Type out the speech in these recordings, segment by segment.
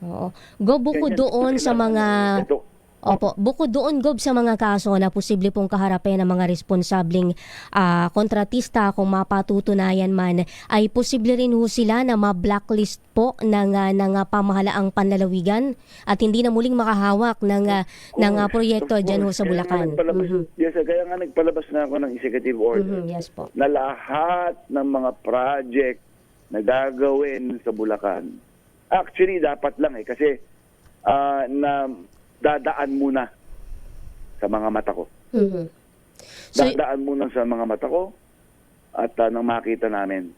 Oo. Go Ganyan. doon sa mga Opo, bukod doon Gob sa mga kaso na posible pong kaharapin ng mga responsabling ah, kontratista kung mapatutunayan man ay posible rin ho sila na ma-blacklist po ng ah, ng ah, pamahalaang panlalawigan at hindi na muling makahawak ng ah, ng ah, proyekto of diyan ho sa Kaya nga Bulacan. Mhm. yes, kaya nga nagpalabas na ako ng executive order Mhm, Yes po. na lahat ng mga project na gagawin sa Bulacan, actually dapat lang eh kasi ah, na dadaan muna sa mga mata ko. Mhm. So, Dadaan muna sa mga mata ko at uh, nang makita namin.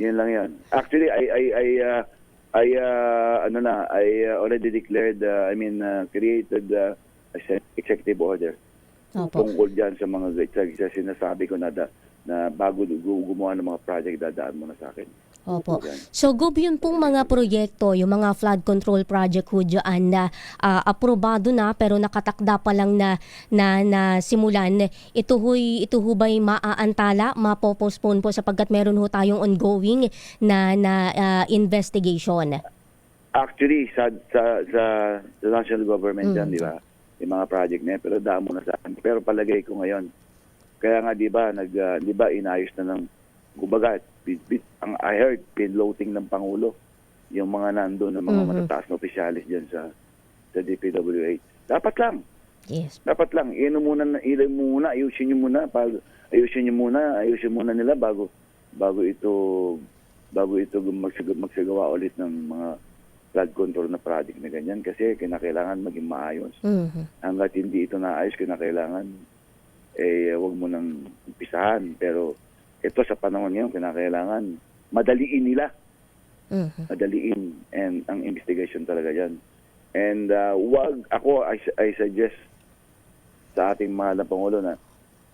Yun lang yun. Actually, I, I, I, uh, I, uh, ano na, I uh, already declared, uh, I mean, uh, created uh, executive order opo. tungkol dyan sa mga sa, sa sinasabi ko na, da, na bago gu- gumawa ng mga project, dadaan muna sa akin. Opo. So, Gob, yun pong mga proyekto, yung mga flood control project ho dyan na ah, aprobado na pero nakatakda pa lang na, na, na simulan, ito ho'y, ito ho ba'y maaantala, mapopostpone po sapagkat meron ho tayong ongoing na, na ah, investigation? Actually, sa, sa, sa, sa national government Mm. di ba? Yung mga project na yan, pero daan muna sa akin. Pero palagay ko ngayon, kaya nga di ba, nag, ah, di ba, inayos na ng, kumbaga, bit, bit, ang I heard, pinloating ng Pangulo, yung mga nandun, ng mga Mhm. matataas na opisyalis dyan sa, sa DPWH. Dapat lang, Yes. dapat lang, ino muna, ilay muna, ayusin nyo muna, pag, ayusin nyo muna, ayusin muna nila bago, bago ito, bago ito magsag, magsagawa ulit ng mga flood control na project na ganyan kasi kinakailangan maging maayos. Mhm. Hanggat hindi ito naayos, kinakailangan eh wag mo nang umpisahan. Pero ito sa panahon ngayon, kinakailangan madaliin nila. Mhm. Madaliin and ang investigation talaga yan. And uh, wag, ako, I, I suggest sa ating mahal na Pangulo na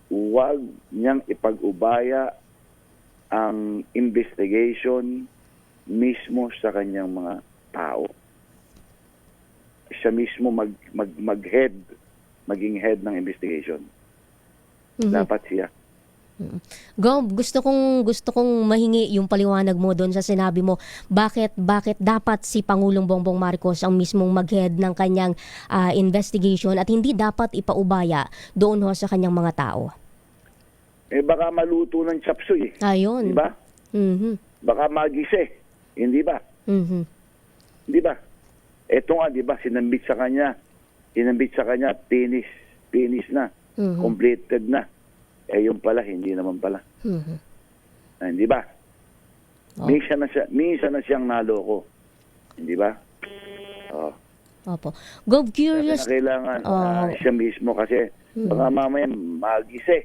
wag niyang ipag-ubaya ang investigation mismo sa kanyang mga tao. Siya mismo mag, mag, mag-head, maging head ng investigation. Mhm. Dapat siya. Gob, gusto kong gusto kong mahingi yung paliwanag mo doon sa sinabi mo bakit bakit dapat si Pangulong Bongbong Marcos ang mismong mag-head ng kanyang ah, investigation at hindi dapat ipaubaya doon ho sa kanyang mga tao. Eh baka maluto ng chapsuy, eh. Ayun. di ba? Mhm. Baka magise, hindi ba? Mhm. Di ba? Ito nga, di ba, sinambit sa kanya, sinambit sa kanya, finish, finish na, Mhm. completed na. Eh, yung pala, hindi naman pala. Mhm. Ah, Hindi ba? Oh. Minsan na siya, minsan na siyang naloko. Hindi ba? Oh. Opo. Kasi curious. na kailangan Oh. ah, siya mismo kasi Mhm. baka mamaya magise.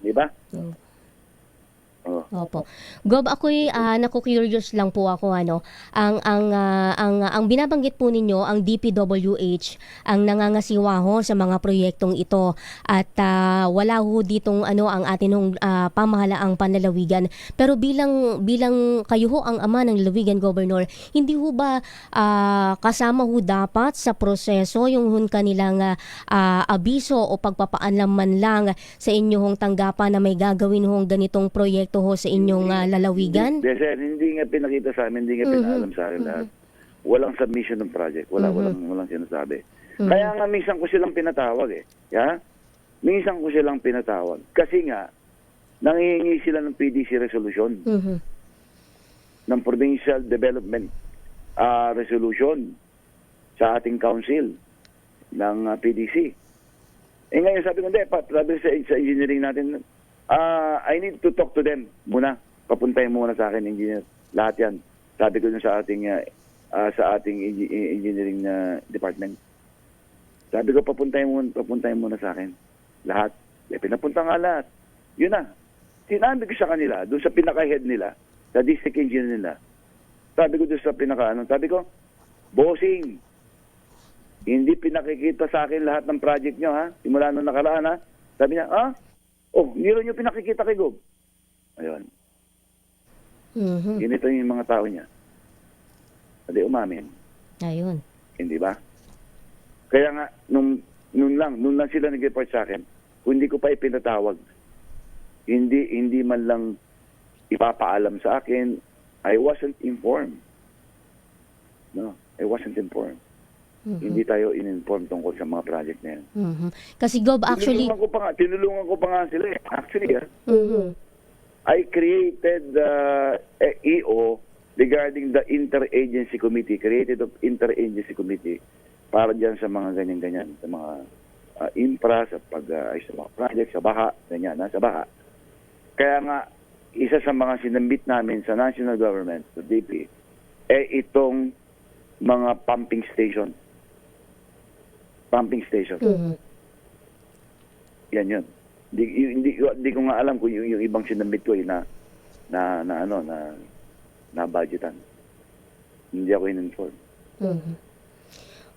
Di ba? Mm. Oh. Opo. Gob, ako'y uh, naku-curious lang po ako ano. Ang ang ah, ang ang binabanggit po ninyo ang DPWH ang nangangasiwa ho sa mga proyektong ito at ah, wala ho ditong ano ang atin hong ah, pamahalaang panlalawigan. Pero bilang bilang kayo ho ang ama ng lalawigan governor, hindi ho ba ah, kasama ho dapat sa proseso yung hun kanilang ah, ah, abiso o pagpapaalam man lang sa inyong tanggapan na may gagawin hong ganitong proyekto ho sa inyong ah, lalawigan? Hindi, sir, hindi nga pinakita sa amin, hindi nga Mhm. pinaalam sa akin lahat. Walang submission ng project. Wala, Mhm. walang, walang sinasabi. Mhm. Kaya nga minsan ko silang pinatawag eh. Ya? Minsan ko silang pinatawag. Kasi nga, nangihingi sila ng PDC resolution, Mhm. ng Provincial Development ah, Resolution sa ating council ng ah, PDC. Eh ngayon sabi ko, hindi, pa, sabi sa, sa engineering natin, ah, I need to talk to them muna. Papuntahin mo muna sa akin, engineer. Lahat yan. Sabi ko sa ating ah, sa ating engi- engineering na department. Sabi ko, papuntahin mo, papuntahin muna sa akin. Lahat. Eh, pinapunta nga lahat. Yun na. Sinabi ko sa kanila, doon sa pinaka-head nila, sa district engineer nila, sabi ko doon sa pinaka, ano, sabi ko, bossing, hindi pinakikita sa akin lahat ng project nyo, ha? Simula nung nakaraan, ha? Sabi niya, ah? Oh, rin nyo pinakikita kay Gob. Ayun. Mhm. Ginito yung mga tao niya. Hindi umamin. Ayun. Hindi ba? Kaya nga, nung, nung lang, nung lang sila nag-report sa akin, kung hindi ko pa ipinatawag, hindi, hindi man lang ipapaalam sa akin, I wasn't informed. No? I wasn't informed. Hindi tayo in-inform tungkol sa mga project na yan. Mhm. Kasi Gob, actually... tinulungan ko pa nga, tinulungan ko pa nga sila eh. Actually, ah, Mhm. I created the EO regarding the interagency committee, created of interagency committee para diyan sa mga ganyan-ganyan, sa mga ah, infra, sa pag uh, sa mga project, sa baha, ganyan, na, sa baha. Kaya nga, isa sa mga sinambit namin sa national government, sa DP, eh itong mga pumping station. Pumping station. Mhm. Yan yun. Hindi, y- hindi, ko- hindi ko nga alam kung yung, yung ibang sinabit ko eh, na, na, na ano, na, na budgetan. Hindi ako in-inform. Mhm.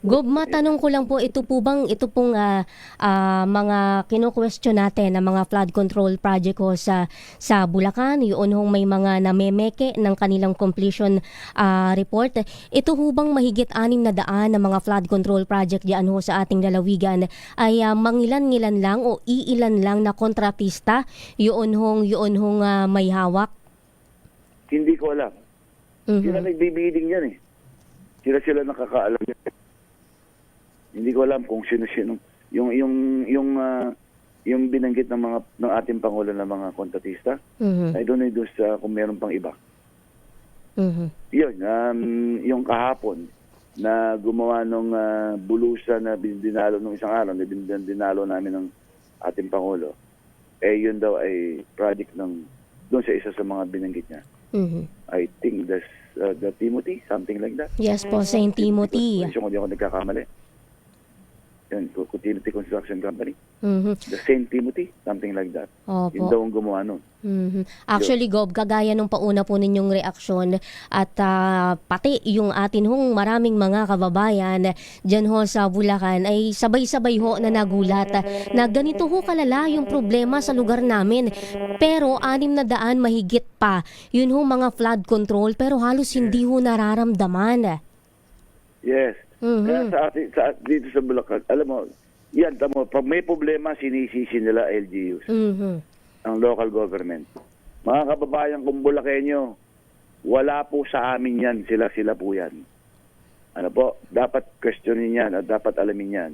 Gob, matanong ko lang po, ito po bang, ito pong ah, ah, mga kino-question natin na mga flood control project ko sa, sa Bulacan, yun hong may mga namemeke ng kanilang completion ah, report. Ito ho bang mahigit anim na daan na mga flood control project diyan ho sa ating lalawigan ay ah, mangilan-ngilan lang o iilan lang na kontratista yun hong, yun hong ah, may hawak? Hindi ko alam. Mhm. Sila nagbibidding yan eh. Sila sila nakakaalam yan. Hindi ko alam kung sino-sino. Yung, yung, yung, ah, yung binanggit ng mga ng ating pangulo na mga kontratista, Mhm. I don't know those, ah, kung meron pang iba. Mhm. Yun, um, yung kahapon na gumawa nung ah, bulusan na dinalo nung isang araw, na din- din- dinalo namin ng ating Pangulo, eh yun daw ay project ng doon sa isa sa mga binanggit niya. Mhm. I think that's uh, the Timothy, something like that. Yes po, St. Timothy. Kung hindi ako nagkakamali. Yun, Timothy Construction Company. Mhm. The St. Timothy, something like that. Yun daw Opo. ang gumawa nun. Mhm. Actually, Gob, kagaya nung pauna po ninyong reaksyon at ah, pati yung atin hong maraming mga kababayan dyan ho sa Bulacan ay sabay-sabay ho na nagulat na ganito ho kalala yung problema sa lugar namin. Pero anim na daan mahigit pa. Yun ho mga flood control pero halos hindi ho nararamdaman. Yes. Mhm. Kaya sa, atin, sa dito sa Bulacan, alam mo, yan, tamo, pag may problema, sinisisi nila LGUs, Mhm. ang local government. Mga kababayan kong Bulakenyo, wala po sa amin yan, sila-sila po yan. Ano po, dapat questionin yan at dapat alamin yan.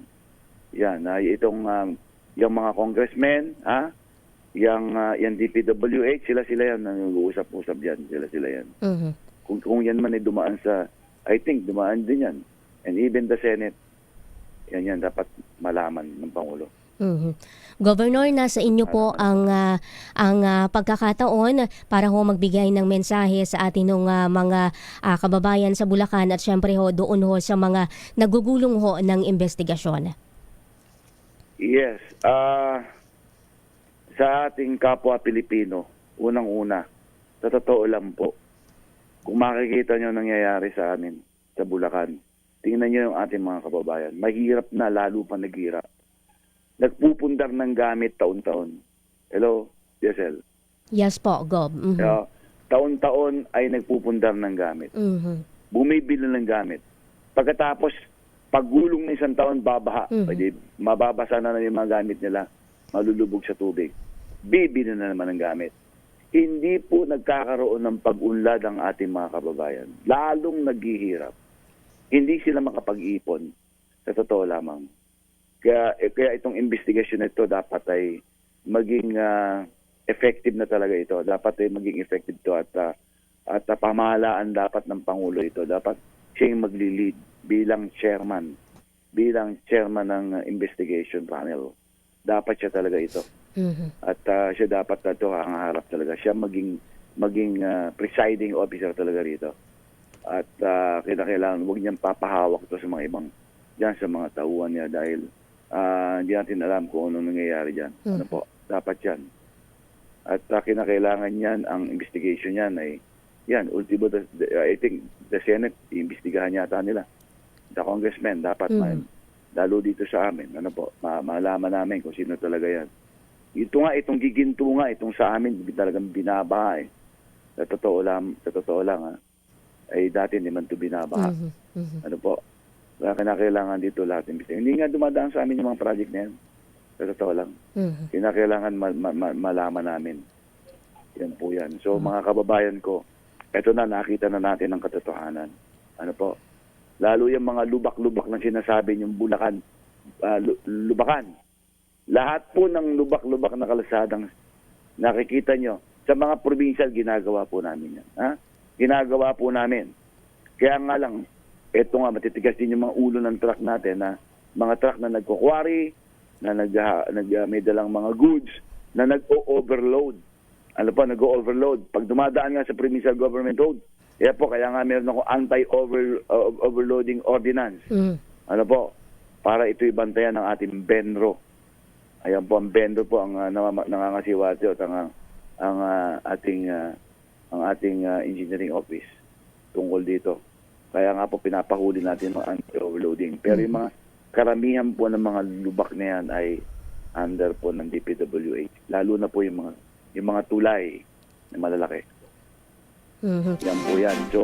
Yan, na itong um, yung mga congressmen, ha? Yung, uh, yung DPWH, sila-sila yan, nag-uusap-usap yan, sila-sila yan. Mhm. Kung, kung yan man ay dumaan sa, I think, dumaan din yan. And even the Senate, yan yan dapat malaman ng Pangulo. Mhm. Governor, nasa inyo po ang ah, ang ah, pagkakataon para ho magbigay ng mensahe sa atin ng ah, mga ah, kababayan sa Bulacan at syempre ho doon ho sa mga nagugulong ho ng investigasyon. Yes. ah sa ating kapwa Pilipino, unang-una, sa totoo lang po, kung makikita nyo nangyayari sa amin sa Bulacan, tingnan nyo yung ating mga kababayan. Mahirap na, lalo pa naghirap. Nagpupundar ng gamit taon-taon. Hello, DSL. Yes po, Gob. Mhm. Kaya, taon-taon ay nagpupundar ng gamit. Mhm. Bumibili ng gamit. Pagkatapos, paggulong ng isang taon, babaha. Mhm. Pwede, mababasa na na yung mga gamit nila. Malulubog sa tubig. Bibili na naman ng gamit. Hindi po nagkakaroon ng pag-unlad ang ating mga kababayan. Lalong naghihirap. Hindi sila makapag-ipon. Sa totoo lamang. Kaya, eh, kaya itong investigasyon na ito dapat ay maging ah, effective na talaga ito. Dapat ay maging effective ito at ah, at uh, pamahalaan dapat ng Pangulo ito. Dapat siya yung magli-lead bilang chairman, bilang chairman ng uh, investigation panel. Dapat siya talaga ito. Mhm. At uh, siya dapat na ito ang harap talaga. Siya maging maging uh, presiding officer talaga rito. At uh, kailangan huwag niyang papahawak to sa mga ibang diyan sa mga tauhan niya dahil uh, hindi natin alam kung ano nangyayari diyan. Ano po? Dapat 'yan. At uh, kinakailangan niyan ang investigation niyan ay yan, ultimo, the, the- I think the Senate, iimbestigahan yata nila. The congressman, dapat Mhm. man, lalo dito sa amin, ano po, ma- malaman namin kung sino talaga yan. Ito nga, itong giginto nga, itong sa amin, talagang binabaha eh. Sa totoo lang, sa totoo lang ha, ay dati hindi man ito binabaha. Mhm. Mhm. Ano po, kaya kinakailangan dito lahat ng Hindi nga dumadaan sa amin yung mga project na yan. Sa totoo lang. Mhm. Kinakailangan ma- ma- ma- malaman namin. Yan po yan. So Hmm. mga kababayan ko, eto na, nakita na natin ang katotohanan. Ano po? lalo yung mga lubak-lubak na sinasabi yung Bulacan, lu- lubakan. Lahat po ng lubak-lubak na kalasadang nakikita nyo, sa mga provincial, ginagawa po namin yan. Ha? Ginagawa po namin. Kaya nga lang, eto nga, matitigas din yung mga ulo ng truck natin na mga truck na nagkukwari, na nag, nag, may dalang mga goods, na nag-overload. Ano po, nag-overload. Pag dumadaan nga sa provincial government road, kaya po, kaya nga meron ako anti-overloading ordinance. Mm. Ano po, para ito'y bantayan ng ating Benro. Ayan po, ang Benro po ang uh, nangangasiwa ito at ang, ang ah, ating ah, ang ating ah, engineering office tungkol dito. Kaya nga po pinapahuli natin mga anti-overloading. Pero yung mga karamihan po ng mga lubak na yan ay under po ng DPWH. Lalo na po yung mga yung mga tulay na malalaki. Mhm. Yan po yan. So,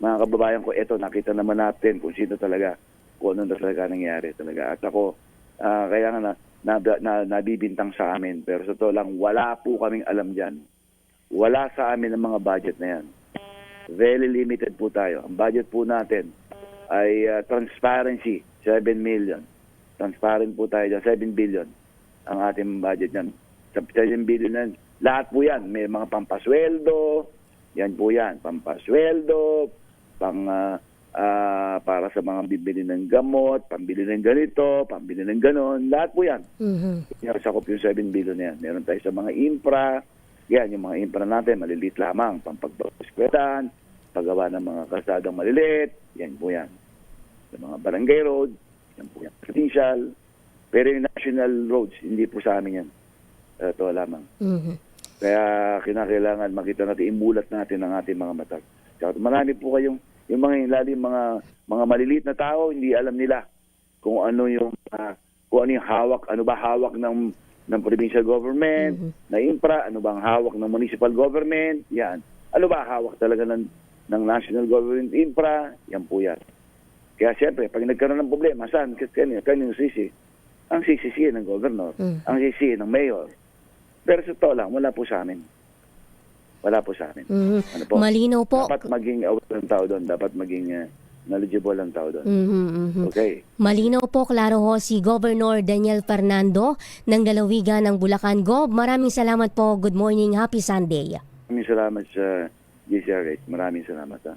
mga kababayan ko, eto, nakita naman natin kung sino talaga, kung ano na talaga nangyari talaga. At ako, ah, kaya nga na, na, na, nabibintang sa amin. Pero sa to lang, wala po kaming alam dyan. Wala sa amin ang mga budget na yan. Very limited po tayo. Ang budget po natin ay ah, transparency, 7 million. Transparent po tayo dyan, 7 billion ang ating budget yan. Sa 7 billion yan, lahat po yan. May mga pampasweldo, yan po yan, pampasweldo, pang ah, ah, para sa mga bibili ng gamot, pambili ng ganito, pambili ng ganon, lahat po yan. Mhm. Yan, sakop yung 7 billion na yan. Meron tayo sa mga infra, yan, yung mga infra natin, maliliit lamang, pampagbaskwetahan, paggawa ng mga kasadang maliliit, yan po yan. Sa mga barangay road, yan po yan. Provincial, pero yung national roads, hindi po sa amin yan. Ito lamang. Mhm. Kaya kinakailangan makita natin, imulat natin ang ating mga mata. Tsaka marami po kayong, yung mga yung mga, mga maliliit na tao, hindi alam nila kung ano yung, ah, kung ano yung hawak, ano ba hawak ng, ng provincial government, na infra, ano bang hawak ng municipal government, yan. Ano ba hawak talaga ng, ng national government infra, yan po yan. Kaya siyempre, pag nagkaroon ng problema, saan? Kanino, kanino sisi? Ang sisisi ng governor, Mm. ang sisi ng mayor. Pero sa totoo lang, wala po sa amin. Wala po sa amin. Mhm. Ano po? Malinaw po. Dapat maging aware ng tao doon. Dapat maging uh, knowledgeable ang tao doon. Mhm, mhm. Okay. Malinaw po, klaro ho, si Governor Daniel Fernando ng Dalawigan ng Bulacan. Gob, maraming salamat po. Good morning. Happy Sunday. Maraming salamat sa GCRH. Maraming salamat. Ha?